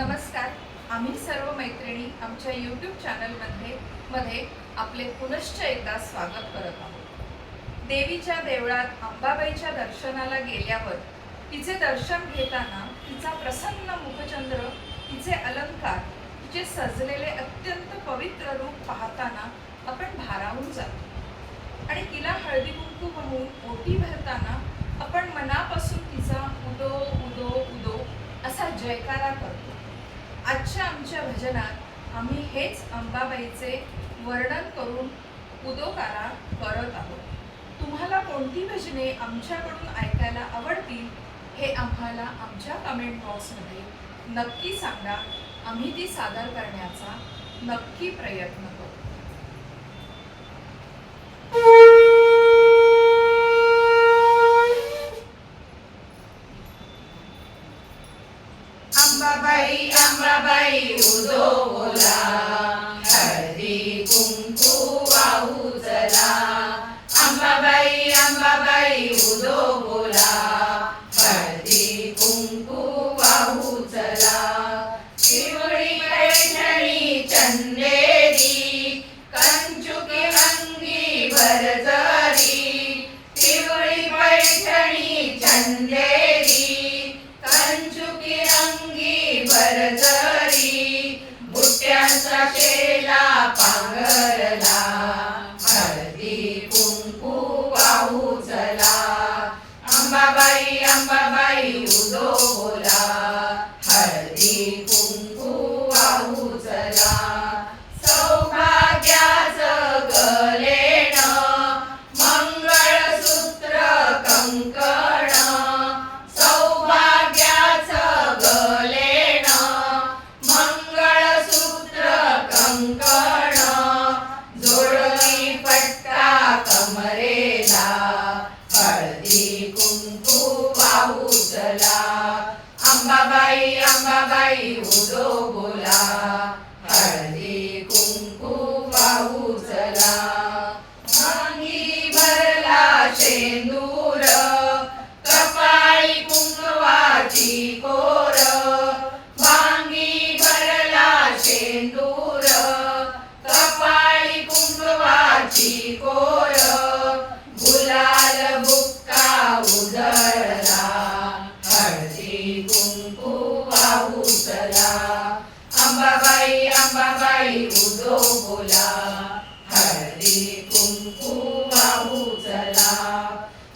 नमस्कार. आम्ही सर्व मैत्रिणी आमच्या यूट्यूब चॅनलमध्ये मध्ये आपले पुनश्च एकदा स्वागत करत आहोत. देवीच्या देवळात अंबाबाईच्या दर्शनाला गेल्यावर तिचे दर्शन घेताना तिचा प्रसन्न मुखचंद्र तिचे अलंकार तिचे सजलेले अत्यंत पवित्र रूप पाहताना आपण भारावून जातो. आणि तिला हळदी कुंकू वाहून ओटी भरताना आपण मनापासून तिचा उदो उदो उदो असा जयकार आजच्या आमच्या भजनात आम्ही हेच अंबाबाईचे वर्णन करून उदोकारा करत आहोत. तुम्हाला कोणती भजने आमच्याकडून ऐकायला आवडतील हे आम्हाला आमच्या कमेंट बॉक्समध्ये नक्की सांगा. आम्ही ती सादर करण्याचा नक्की प्रयत्न करू अंबाबाई अंबाबाई हळदी कुंकू वाहू चला अंबाबाई अंबाबाई उदो बोला हळदी कुंकू वाहू चला शिवळी पैठणी चंदेरी कंचुकी अंगी भरजरी पिवळी पैठणी चंदेरी कंचुकी रंगी भरजरी बुट्यांचा केला पांघरला हळदी कुंकू वाहू चला अंबाबाई अंबाबाई उदो बोला हळदी कुंकू वाहू चला उसला अंबाबाई अंबाबाई उदो बोला हळदी कुंकू वाहू चला. भरला शेंदूर कपाळी कुंकवाची कोर. भांगी भरला शेंदूर कपाळी कुंकवाची कोर. गुलाल बुक्का उधळला कुंकू वाहू चला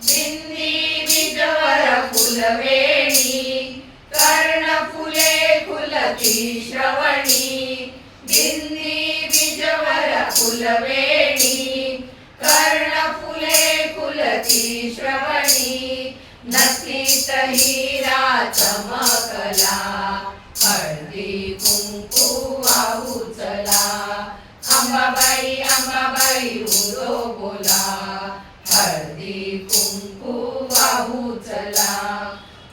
बिंदी बिजवर फुलवेणी कर्ण फुले फुलती श्रवणी. बिंदी बिजवर फुलवेणी कर्ण फुले फुलती श्रवणी. नथीत हिरा चमकला हळदी कुंकू अंबाबाई बोला हळदी कुंकू वाहू चला.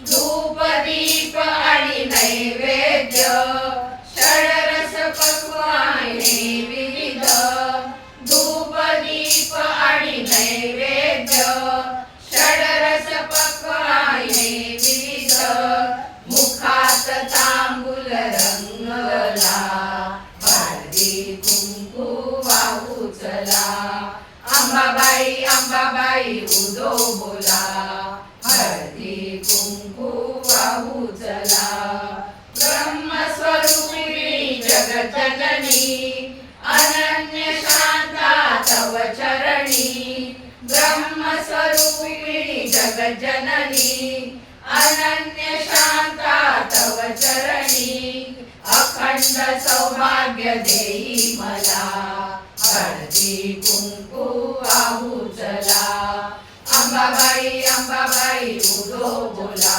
धूप दीप आणि नैवेद्य षडरस पक्वाय अंबाबाई अंबाबाई उदो बोला. हळदी कुंकू वाहू चला. ब्रह्मस्वरूपिणी जगजननी अनन्य शांता तव चरणी. ब्रह्मस्वरूपिणी जगजननी अनन्य शांता तव चरणी. अखंड सौभाग्य देई मला. हळदी कुंकू आहू चला अंबाबाई अंबाबाई उदो बोला.